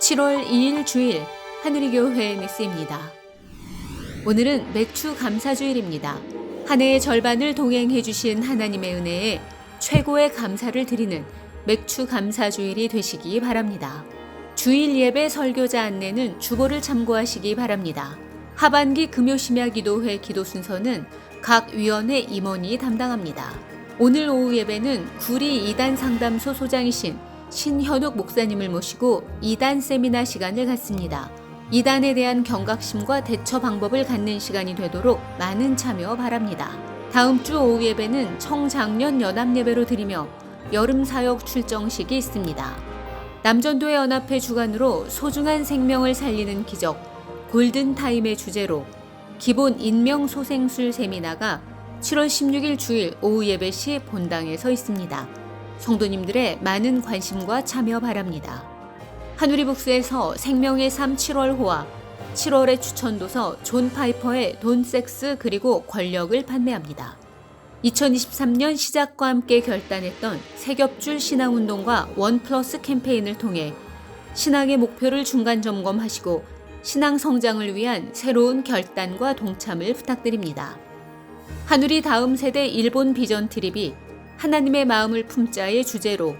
7월 2일 주일 하누리교회 뉴스입니다. 오늘은 맥주 감사주일입니다. 한 해의 절반을 동행해 주신 하나님의 은혜에 최고의 감사를 드리는 맥주 감사주일이 되시기 바랍니다. 주일 예배 설교자 안내는 주보를 참고하시기 바랍니다. 하반기 금요 심야 기도회 기도 순서는 각 위원회 임원이 담당합니다. 오늘 오후 예배는 구리 이단 상담소 소장이신 신현욱 목사님을 모시고 이단 세미나 시간을 갖습니다. 이단에 대한 경각심과 대처 방법을 갖는 시간이 되도록 많은 참여 바랍니다. 다음 주 오후 예배는 청장년 연합 예배로 드리며 여름 사역 출정식이 있습니다. 남전도회 연합회 주관으로 소중한 생명을 살리는 기적 골든 타임의 주제로 기본 인명 소생술 세미나가 7월 16일 주일 오후 예배 시 본당에서 있습니다. 성도님들의 많은 관심과 참여 바랍니다. 하누리 북스에서 생명의 삶 7월호와 7월의 추천도서 존 파이퍼의 돈 섹스 그리고 권력을 판매합니다. 2023년 시작과 함께 결단했던 세겹줄 신앙운동과 원 플러스 캠페인을 통해 신앙의 목표를 중간 점검하시고 신앙 성장을 위한 새로운 결단과 동참을 부탁드립니다. 하누리 다음 세대 일본 비전 트립이 하나님의 마음을 품자의 주제로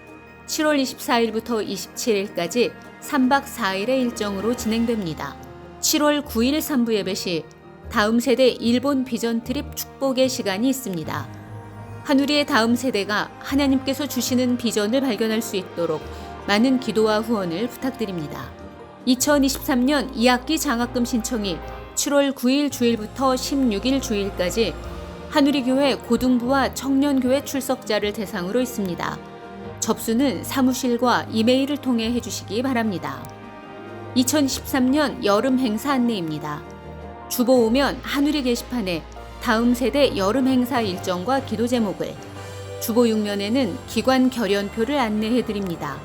7월 24일부터 27일까지 3박 4일의 일정으로 진행됩니다. 7월 9일 3부 예배 시 다음 세대 일본 비전 트립 축복의 시간이 있습니다. 하누리의 다음 세대가 하나님께서 주시는 비전을 발견할 수 있도록 많은 기도와 후원을 부탁드립니다. 2023년 2학기 장학금 신청이 7월 9일 주일부터 16일 주일까지 하누리교회 고등부와 청년교회 출석자를 대상으로 있습니다. 접수는 사무실과 이메일을 통해 해주시기 바랍니다. 2023년 여름 행사 안내입니다. 주보 오면 하누리 게시판에 다음 세대 여름 행사 일정과 기도 제목을, 주보 6면에는 기관 결연표를 안내해 드립니다.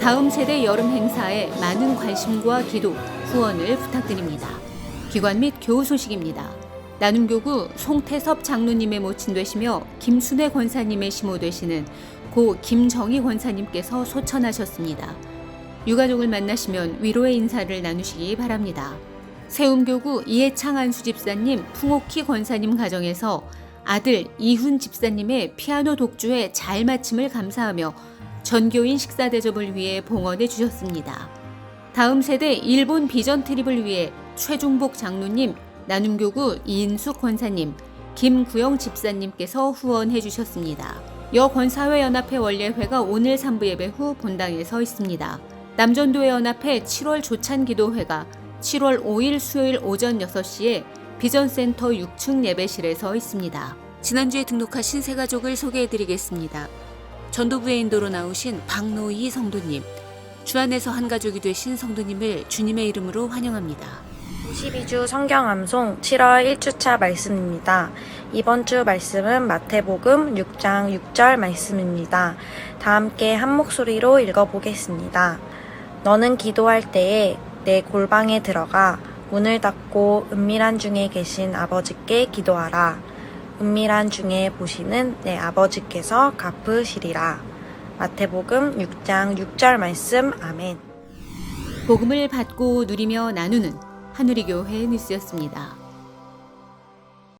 다음 세대 여름 행사에 많은 관심과 기도, 후원을 부탁드립니다. 기관 및 교우 소식입니다. 나눔교구 송태섭 장로님의 모친 되시며 김순회 권사님의 시모 되시는 고 김정희 권사님께서 소천하셨습니다. 유가족을 만나시면 위로의 인사를 나누시기 바랍니다. 세움교구 이해창 안수 집사님, 풍옥희 권사님 가정에서 아들 이훈 집사님의 피아노 독주에 잘 마침을 감사하며 전교인 식사 대접을 위해 봉헌해 주셨습니다. 다음 세대 일본 비전 트립을 위해 최중복 장로님, 나눔교구 이인숙 권사님, 김구영 집사님께서 후원해 주셨습니다. 여권사회 연합회 원례회가 오늘 3부 예배 후 본당에 서 있습니다. 남전도회 연합회 7월 조찬 기도회가 7월 5일 수요일 오전 6시에 비전센터 6층 예배실에서 있습니다. 지난주에 등록하신 새 가족을 소개해 드리겠습니다. 전도부의 인도로 나오신 박노희 성도님, 주안에서 한 가족이 되신 성도님을 주님의 이름으로 환영합니다. 52주 성경 암송 7월 1주차 말씀입니다. 이번 주 말씀은 마태복음 6장 6절 말씀입니다. 다 함께 한 목소리로 읽어보겠습니다. 너는 기도할 때에 내 골방에 들어가 문을 닫고 은밀한 중에 계신 아버지께 기도하라. 은밀한 중에 보시는 내 아버지께서 갚으시리라. 마태복음 6장 6절 말씀 아멘. 복음을 받고 누리며 나누는 하누리교회 뉴스였습니다.